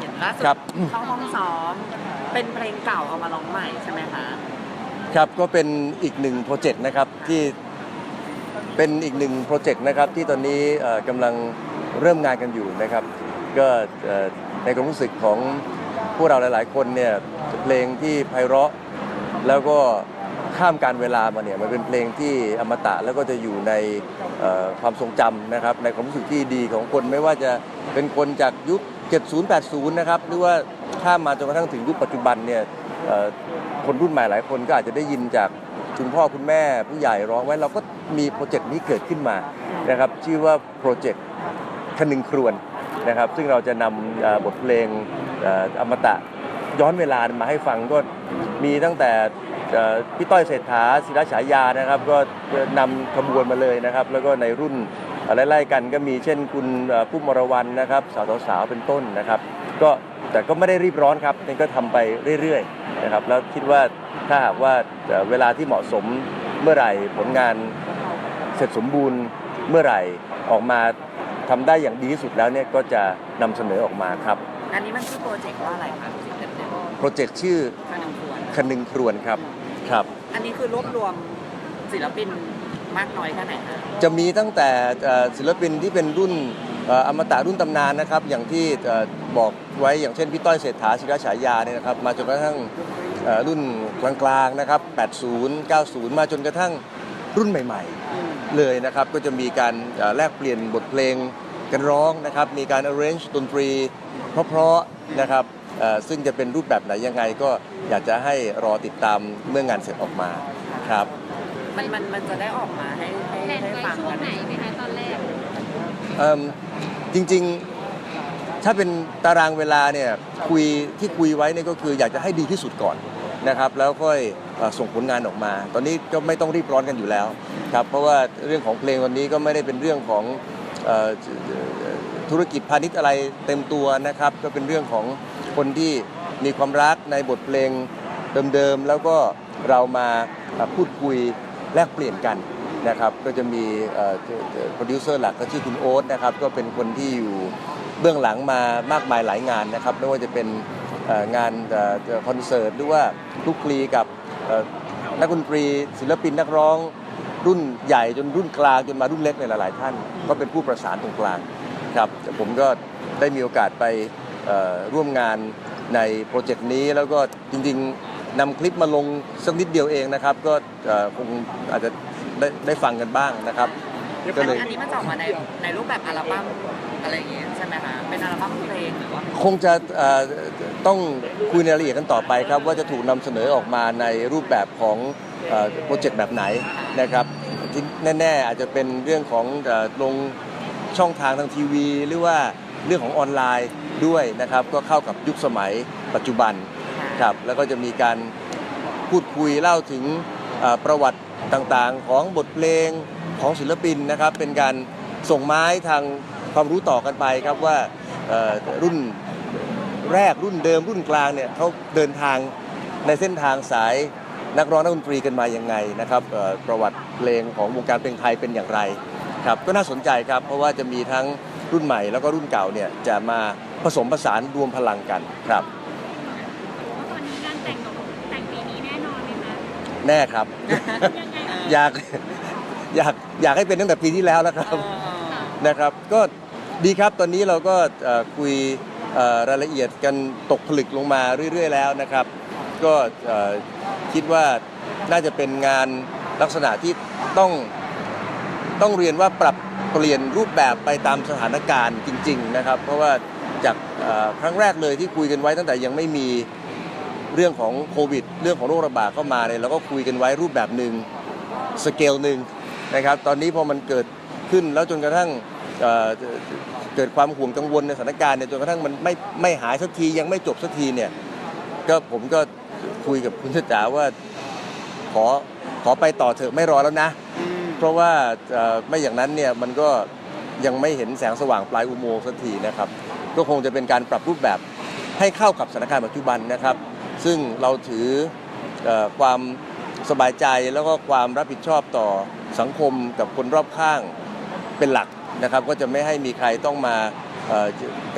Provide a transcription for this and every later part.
เห็นล่าสุดครับ เข้าห้องซ้อม เป็นเพลงเก่าเอามาร้องใหม่ใช่ไหมคะครับก็เป็นอีกหนึ่งโปรเจกต์นะครับที่เป็นอีกหนึ่งโปรเจกต์นะครับที่ตอนนี้เอ่อกำลังเริ่มงานกันอยู่นะครับ ก็เอ่อในความรู้สึกของพวกเราหลาย ๆ คนเนี่ยเพลงที่ไพเราะ แล้วก็ข้ามการเวลามาเนี่ยมันเป็นเพลงที่อมตะแล้วก็จะอยู่ในเอ่อความทรงจำนะครับ ในความรู้สึกที่ดีของคนไม่ว่าจะเป็นคนจากยุค 70 80 นะครับ หรือว่าข้ามมาจนกระทั่งถึงยุคปัจจุบันเนี่ยคนรุ่นใหม่หลายคนก็อาจจะได้ยินจากคุณพ่อคุณแม่ผู้ใหญ่ร้องไว้เราก็มีโปรเจกต์นี้เกิดขึ้นมานะครับชื่อว่าโปรเจกต์คนึงครวนนะครับ ซึ่งเราจะนำบทเพลงออมตะย้อนเวลามาให้ฟังก็มีตั้งแต่พี่ต้อยเศรษฐาศิรฉายานะครับ ก็นำขบวนมาเลยนะครับ แล้วก็ในรุ่น ไล่ๆกันก็มีเช่นคุณเอ่อพุ่มมรวรรณนะครับสาวสาวๆเป็นต้นนะครับก็แต่ก็ไม่ได้รีบร้อนครับนี่ก็ทำไปเรื่อยๆนะครับแล้วคิดว่าถ้าหากว่าเอ่อเวลาที่เหมาะสมเมื่อไหร่ผลงานเสร็จสมบูรณ์เมื่อไหร่ออกมาทำได้อย่างดีที่สุดแล้วเนี่ยก็จะนำเสนอออกมาครับ อันนี้มันชื่อโปรเจกต์ว่าอะไรคะชื่อเต็มโปรเจกต์ชื่อๆคนึงควรคนึงครวนครับครับ อันนี้คือรวบรวมศิลปิน มากน้อยแค่ไหนคะจะมีตั้งแต่ศิลปินที่เป็นรุ่นอมตะรุ่นตำนานนะครับ อย่างที่บอกไว้อย่างเช่นพี่ต้อยเศรษฐาศิรฉายาเนี่ยนะครับ มาจนกระทั่งรุ่นกลางๆนะครับ 80 90 มาจนกระทั่งรุ่นใหม่ ๆ เลยนะครับ ก็จะมีการแลกเปลี่ยนบทเพลงกันร้องนะครับ มีการ arrange ดนตรีเพราะๆนะครับซึ่งจะเป็นรูปแบบไหนยังไงก็อยากจะให้รอติดตามเมื่องานเสร็จออกมาครับ มันมันมันจะได้ออกมาให้ให้แผนให้ไว้ฟังช่วกังนไหนไหมคะตอนแรก เอิ่มจริงๆ ถ้าเป็นตารางเวลาเนี่ยคุยที่คุยไว้เนี่ยก็คืออยากจะให้ดีที่สุดก่อนนะครับแล้วค่อยเอ่อส่งผลงานออกมา ตอนนี้ก็ไม่ต้องรีบร้อนกันอยู่แล้วครับเพราะว่าเรื่องของเพลงวันนี้ก็ไม่ได้เป็นเรื่องของเอ่อธุรกิจพาณิชย์อะไรเต็มตัวนะครับก็เป็นเรื่องของคนที่มีความรักในบทเพลงเดิมๆแล้วก็เรามาเอ่อพูดคุย แลกเปลี่ยนกันนะครับก็จะมีโปรดิวเซอร์หลักก็ชื่อคุณโอ๊ตนะครับก็เป็นคนที่อยู่เบื้องหลังมามากมายหลายงานนะครับไม่ว่าจะเป็นงานคอนเสิร์ตหรือว่าลุกคลีกับนักดนตรี ศิลปินนักร้องรุ่นใหญ่จนรุ่นกลางจนมารุ่นเล็กในหลาย ๆ ท่าน ก็เป็นผู้ประสานตรงกลางครับผมก็ได้มีโอกาสไปร่วมงานในโปรเจกต์นี้แล้วก็จริง ๆ นำคลิปมาลงสักนิดเดียวเองนะครับ ก็เอ่อคงอาจจะได้ได้ฟังกันบ้างนะครับ ก็เลย อันนี้มันจะออกมาในในรูปแบบอัลบั้มอะไรอย่างเงี้ยใช่ไหมคะ เป็นอัลบั้มเพลงหรือว่าคงจะเอ่อต้องคุยในรายละเอียดกันต่อไปครับ ว่าจะถูกนำเสนอออกมาในรูปแบบของเอ่อโปรเจกต์แบบไหนนะครับที่แน่ๆอาจจะเป็นเรื่องของเอ่อลงช่องทางทางทีวี หรือว่าเรื่องของออนไลน์ด้วยนะครับ ก็เข้ากับยุคสมัยปัจจุบัน ครับแล้วก็จะมีการพูดคุยเล่าถึงประวัติต่างๆ ของบทเพลงของศิลปินนะครับเป็นการส่งไม้ทางความรู้ต่อกันไปครับว่ารุ่นแรกรุ่นเดิมรุ่นกลางเนี่ยเขาเดินทางในเส้นทางสายนักร้องนักดนตรีกันมายังไงนะครับประวัติเพลงของวงการเพลงไทยเป็นอย่างไรครับก็น่าสนใจครับเพราะว่าจะมีทั้งรุ่นใหม่แล้วก็รุ่นเก่าเนี่ยจะมาผสมผสานรวมพลังกันครับ ว่าตอนนี้งานแต่งของแต่งปีนี้แน่นอนเลยนะ แน่ครับยังไงอยากอยากอยากให้เป็นตั้งแต่ปีที่แล้วแล้วครับนะครับก็ดีครับตอนนี้เราก็เอ่อคุยเอ่อรายละเอียดกันตกผลึกลงมาเรื่อย ๆ แล้วนะครับ ก็เอ่อคิดว่าน่าจะเป็นงานลักษณะที่ต้องต้องเรียนว่าปรับเปลี่ยนรูปแบบไปตามสถานการณ์จริง ๆ นะครับ เพราะว่าจากเอ่อครั้งแรกเลยที่คุยกันไว้ตั้งแต่ยังไม่มี เรื่องของโควิด เรื่องของโรคระบาดเข้ามาเนี่ยเราก็คุยกันไว้รูปแบบหนึ่งสเกลหนึ่งนะครับ ตอนนี้พอมันเกิดขึ้นแล้วจนกระทั่งเเกิดความห่วงกังวลในสถานการณ์เนี่ยจนกระทั่งมันไม่ไม่หายสักทียังไม่จบสักทีเนี่ยก็ผมก็คุยกับคุณจ๋าว่าขอขอไปต่อเถอะไม่รอแล้วนะ เพราะว่าไม่อย่างนั้นเนี่ยมันก็ยังไม่เห็นแสงสว่างปลายอุโมงค์สักทีนะครับ ก็คงจะเป็นการปรับรูปแบบให้เข้ากับสถานการณ์ปัจจุบันนะครับ ซึ่งเราถืออความสบายใจแล้วก็ความรับผิดชอบต่อสังคมกับคนรอบข้างเป็นหลักนะครับ ก็จะไม่ให้มีใครต้องมา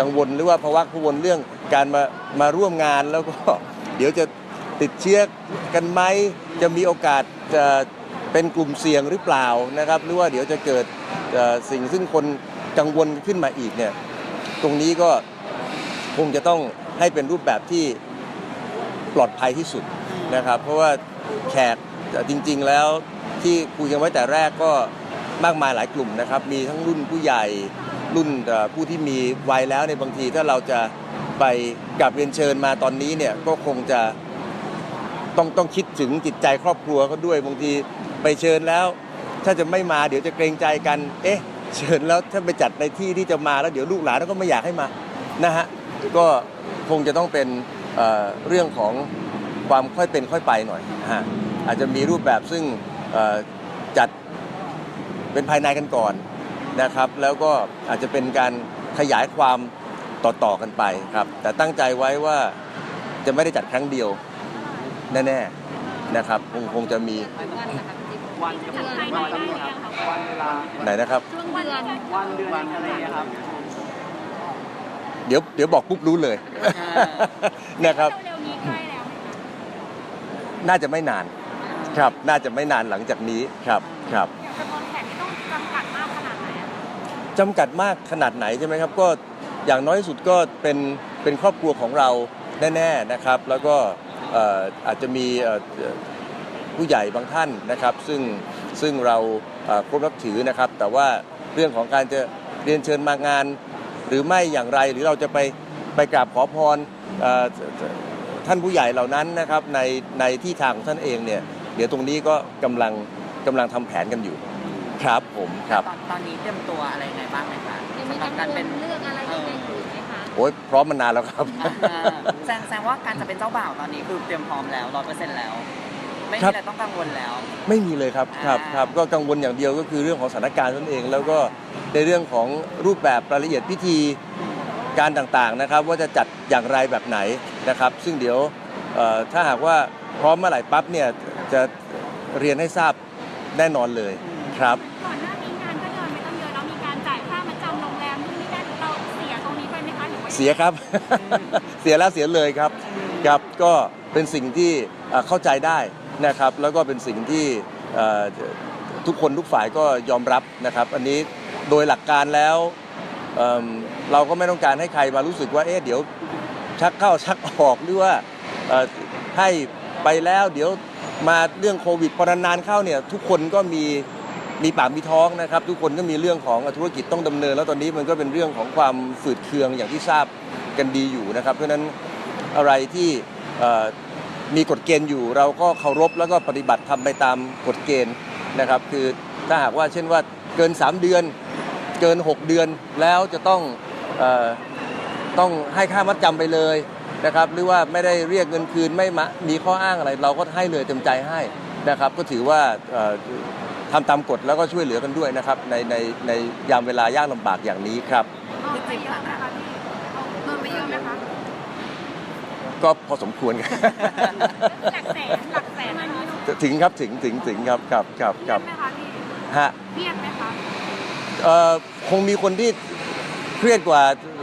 กังวลหรือว่าภาวะกังวลเรื่องการมามาร่วมงานแล้วก็เดี๋ยวจะติดเชื้อกันไหมจะมีโอกาสจะเป็นกลุ่มเสี่ยงหรือเปล่านะครับ หรือว่าเดี๋ยวจะเกิดสิ่งซึ่งคนกังวลขึ้นมาอีกเนี่ยตรงนี้ก็คงจะต้องให้เป็นรูปแบบที่ ปลอดภัยที่สุดนะครับ เพราะว่าแขกจริง ๆ แล้วที่คุยกันไว้แต่แรกก็มากมายหลายกลุ่มนะครับ มีทั้งรุ่นผู้ใหญ่รุ่นผู้ที่มีวัยแล้วในบางทีถ้าเราจะไปกลับเรียนเชิญมาตอนนี้เนี่ยก็คงจะต้องต้องคิดถึงจิตใจครอบครัวเขาด้วยบางทีไปเชิญแล้ว ถ้าจะไม่มาเดี๋ยวจะเกรงใจกัน เอ๊ะ เชิญแล้วถ้าไปจัดในที่ที่จะมาแล้วเดี๋ยวลูกหลานก็ไม่อยากให้มานะฮะก็คงจะต้องเป็น เอ่อเรื่องของความค่อยเป็นค่อยไปหน่อยนะฮะอาจจะมีรูปแบบซึ่งเอ่อจัดเป็นภายในกันก่อนนะครับ แล้วก็อาจจะเป็นการขยายความต่อๆกันไปครับ แต่ตั้งใจไว้ว่าจะไม่ได้จัดครั้งเดียวแน่ๆนะครับคงคงจะมีวันกับจัดภายในได้หรือยังคะวันเวลาไหนนะครับช่วงเดือนวันเดือนอะไรอย่างเงี้ยครับเดี๋ยวเดี๋ยวบอกปุ๊บรู้เลยนะครับเร็วๆนี้ใกล้แล้วไหมคะน่าจะไม่นานครับ น่าจะไม่นานหลังจากนี้ครับครับจำนวนแขกที่ต้องจำกัดมากขนาดไหนอะจำกัดมากขนาดไหนใช่ไหมครับ ก็อย่างน้อยที่สุดก็เป็นเป็นครอบครัวของเราแน่ๆนะครับ แล้วก็เอ่ออาจจะมีเอ่อผู้ใหญ่บางท่านนะครับ ซึ่งซึ่งเราเอ่อเคารพนับถือนะครับ แต่ว่าเรื่องของการจะเรียนเชิญมางาน หรือไม่อย่างไรหรือเราจะไปไปกราบขอพรเอ่อท่านผู้ใหญ่เหล่านั้นนะครับในในที่ทางของท่านเองเนี่ยเดี๋ยวตรงนี้ก็กำลังกำลังทำแผนกันอยู่ ครับผมครับตอนตอนนี้เตรียมตัวอะไรยังไงบ้างไหมคะยังมีสำหรับกัการงวเป็ลนเรื่องอะไรยังไงอยู่ไหมคะโอ้ยพร้อมมานานแล้วครับอ่าแสดงแสดงว่าการจะเป็นเจ้าบ่าวตอนนี้คือเตรียมพร้อมแล้วร้อยเปอร์เซ็นต์แล้ว ไม่ครัมีบอะไรต้องกังวลแล้ว ไม่มีเลยครับครับอ่า ครับก็กังวลอย่างเดียวก็คือเรื่องของสถานการณ์นั่นเอง แล้วก็ในเรื่องของรูปแบบรายละเอียดพิธีการต่างๆนะครับ ว่าจะจัดอย่างไรแบบไหนนะครับ ซึ่งเดี๋ยวเอ่อถ้าหากว่าพร้อมเมื่อไหร่ปั๊บเนี่ยจะเรียนให้ทราบแน่นอนเลยครับ ก่อนหน้านี้งานก็เดินไปตั้งเยอะแล้วมีการจ่ายค่ามาจำโรงแรมนู่นนี่นั่นเราเสียตรงนี้ไปไหมคะหรือว่าเสียครับ เสียแล้วเสียเลยครับ ครับก็เป็นสิ่งที่เอ่อเข้าใจได้ นะครับแล้วก็เป็นสิ่งที่ทุกคนทุกฝ่ายก็ยอมรับนะครับ อันนี้โดยหลักการแล้วเเราก็ไม่ต้องการให้ใครมารู้สึกว่าเอ๊ะเดี๋ยวชักเข้าชักออกหรือว่าให้ไปแล้วเดี๋ยวมาเรื่องโควิดพอนานๆเข้าเนี่ยทุกคนก็มีมีปากมีท้องนะครับ ทุกคนก็มีเรื่องของธุรกิจต้องดำเนิน แล้วตอนนี้มันก็เป็นเรื่องของความฝืดเคืองอย่างที่ทราบกันดีอยู่นะครับ เพราะฉะนั้นอะไรที่ มีกฎเกณฑ์อยู่ เราก็เคารพแล้วก็ปฏิบัติทำไปตามกฎเกณฑ์นะครับ คือถ้าหากว่าเช่นว่าเกิน 3 เดือน เกิน 6 เดือนแล้วจะต้องออต้องให้ค่ามัดจำไปเลยนะครับ หรือว่าไม่ได้เรียกเงินคืนไม่มามีข้ออ้างอะไร เราก็ให้เลยเต็มใจให้นะครับ ก็ถือว่าเอ่อทำตามกฎแล้วก็ช่วยเหลือกันด้วยนะครับ ในในในยามเวลายากลำบากอย่างนี้ครับเอาไปเยอะคะพี่เอาเงินไปเยอะไหมคะ ก็พอสมควร หลักแสนหลักแสนอันนี้เนอะถึงครับถึงถึงถึงครับครับครับคเบี้รัยบไหมคะพี่ฮะเบี้ยไหมคะเอ่อคงมีคนที่เครียดกว่า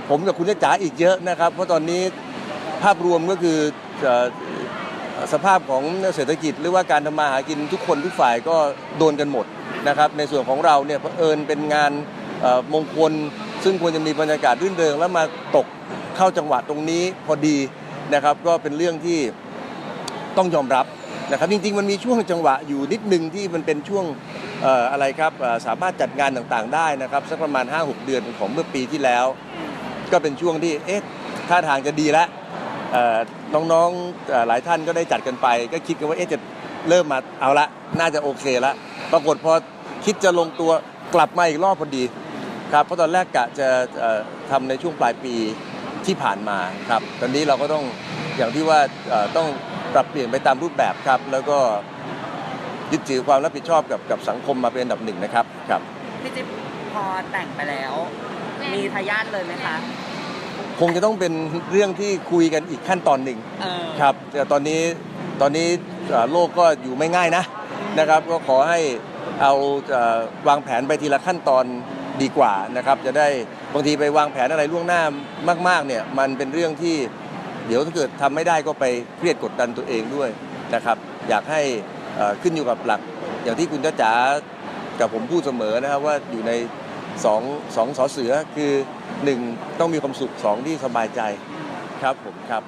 ผมกับคุณจ๊ะจ๋าอีกเยอะนะครับ เพราะตอนนี้ภาพรวมก็คือเอ่อสภาพของเศรษฐกิจ หรือว่าการทำมาหากินทุกคนทุกฝ่ายก็โดนกันหมดนะครับ ในส่วนของเราเนี่ยเผอิญเป็นงานเอ่อมงคล ซึ่งควรจะมีบรรยากาศรื่นเริงแล้วมาตกเข้าจังหวะตรงนี้พอดี นะครับก็เป็นเรื่องที่ต้องยอมรับนะครับจริงๆมันมีช่วงจังหวะอยู่นิดนึงที่มันเป็นช่วงอะไรครับสามารถจัดงานต่างๆได้นะครับสักประมาณ 5-6 เดือนของเมื่อปีที่แล้ว ก็เป็นช่วงที่เอ๊ะท่าทางจะดีแล้วน้องๆหลายท่านก็ได้จัดกันไป ก็คิดกันว่าเอ๊ะจะเริ่มมาเอาละน่าจะโอเคละปรากฏพอคิดจะลงตัวกลับมาอีกรอบพอดีครับเพราะตอนแรกกะจะเอ่อทำในช่วงปลายปี ที่ผ่านมาครับตอนนี้เราก็ต้องอย่างที่ว่าเอ่อต้องปรับเปลี่ยนไปตามรูปแบบครับ แล้วก็ยึดถือความรับผิดชอบกับกับสังคมมาเป็นอันดับหนึ่งนะครับครับพี่จิ๊บพอแต่งไปแล้ว มีทายาทเลยไหมคะคงจะต้องเป็นเรื่องที่คุยกันอีกขั้นตอนหนึ่งเออครับแต่ตอนนี้ตอนนี้เอ่อโลกก็อยู่ไม่ง่ายนะนะครับ ก็ขอให้เอาเอ่อวางแผนไปทีละขั้นตอน ดีกว่านะครับจะได้บางทีไปวางแผนอะไรล่วงหน้ามากๆเนี่ยมันเป็นเรื่องที่เดี๋ยวถ้าเกิดทำไม่ได้ก็ไปเครียดกดดันตัวเองด้วยนะครับ อยากให้อ่อขึ้นอยู่กับหลัก อย่างที่คุณจ้าจ๋ากับผมพูดเสมอนะครับว่าอยู่ในสองสองสอเสือคือหนึ่งต้องมีความสุขสองที่สบายใจครับผมครับ